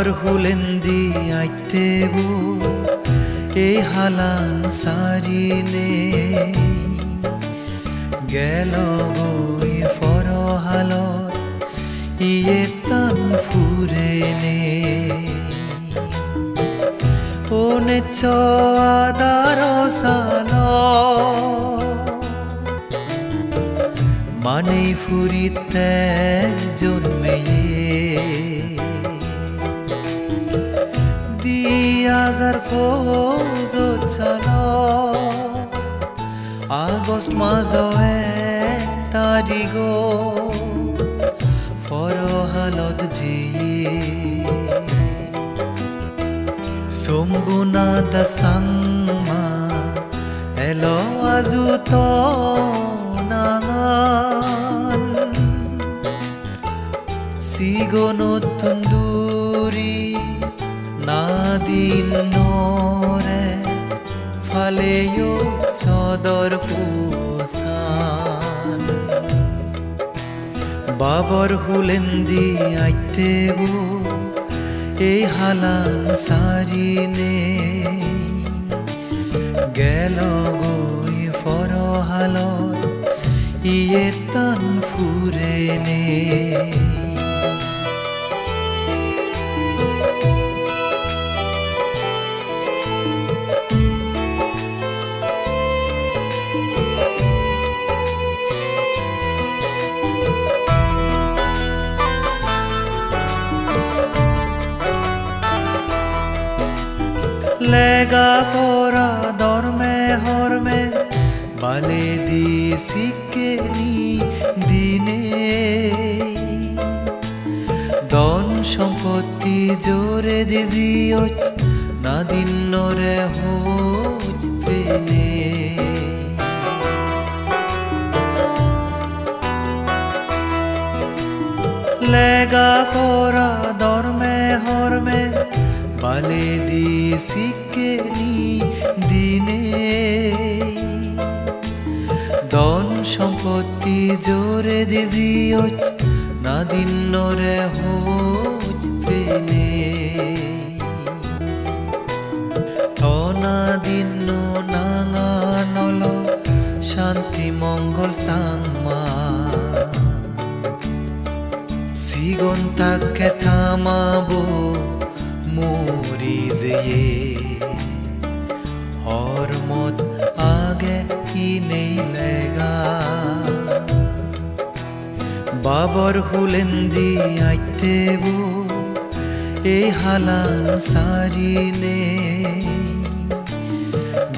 বাবর হুলেন্দি আইতেবো এই হালান সারিনে গেল গই ফরহালত ইয়ে তান ফুরে নে ওনে চাদার সাল মানে ফুরিতে জন্মেয়ে দিয়াজার ফৌজ চাল আগস্ট মাজ তারিখ ফরহালত জিয়ে। সম্বুনাদ সাংমা, এলো আজু তো নাঙান সিগনতুন দূরি নাদিন নরে ফালেও সদর পোসান বাবর হুলেন্দি আইতেবো এই হালান সারিনে গেল গই ফরহালত ইয়ে তান ফুরে নে লেগা ফোরা দরমে, হরমে, বালে দি সিকে নি দিনে। দন সম্পত্তি জোরে দিজিওচ না দিন নরে পেনে। লেগা ফোরা দরমে, হরমে, বালে দি সিকে দিনে। দন সম্পত্তি জোরে দিজিওচ না দিন নরে পেনে অনা দিন নাঙা শান্তি, মঙ্গল, সাংমা। সিগন তাকে থামাবো মরি যেয়ে বাবর হুলেন দি আইতেবো এই হালান সারি নে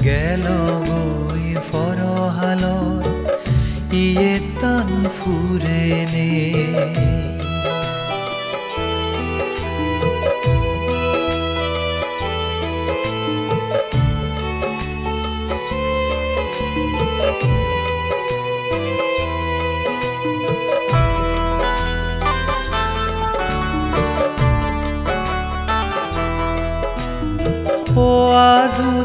গেল গই ফরহালত ইয়ে তান ফুরে নে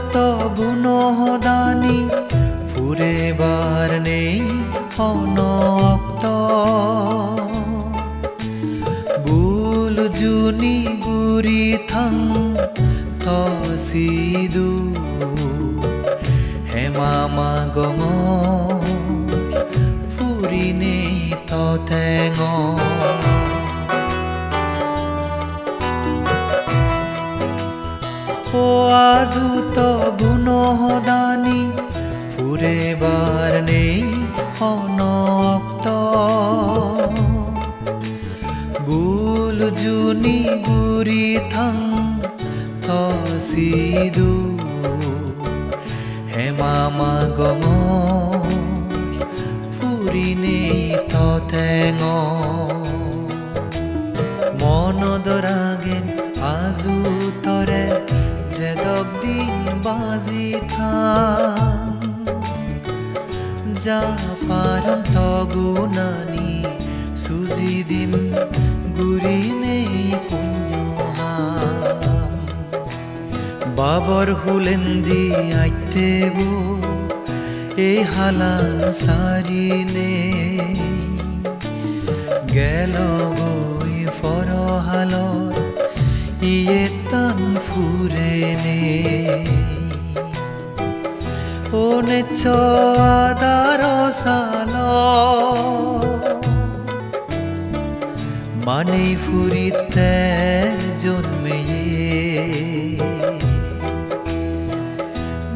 আজু তো গুণদানি ফুরে বার নেই অনক্ত। বুল জুনি গুরি থাং, তসিদু হেমামা গঙ ফুরি নেই তথেঙ ও আজু তো গুণদানি ফুরে বার নেই অনক্ত। বুল জুনি গুরি থাং তসিদু হেমামা গঙ ফুরি নেই তথেঙ দিন বাজি থাম যা ফারম তগুনানি সুজি দিম গুরি নেই পুণ্য হাম। বাবর হুলেন্দি আইতেবো এই হালান সারিনে গেল গই ফরহালত Ietan furene One choadaro salo মানেই ফুরিতে জন্মেয়ে।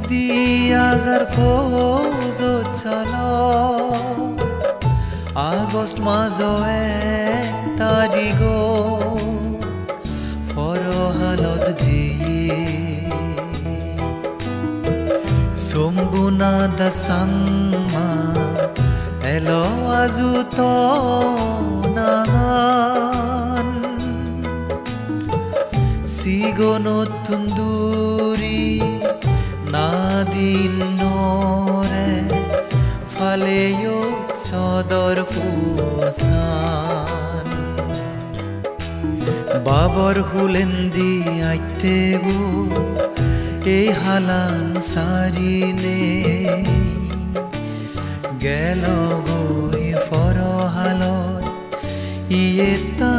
দিয়াজার ফৌজ চালো আগস্ট মাজ তারিখ। ফরহালত জিয়ে Sombuna da sangma Elo azuto nangan Sigono tunduri Nadin nore Faleyo sodor pusan Babur হুলেন্দি আইতেবু এই হালান সারি নে গেল গৈ ফরহালত ইয়ে তা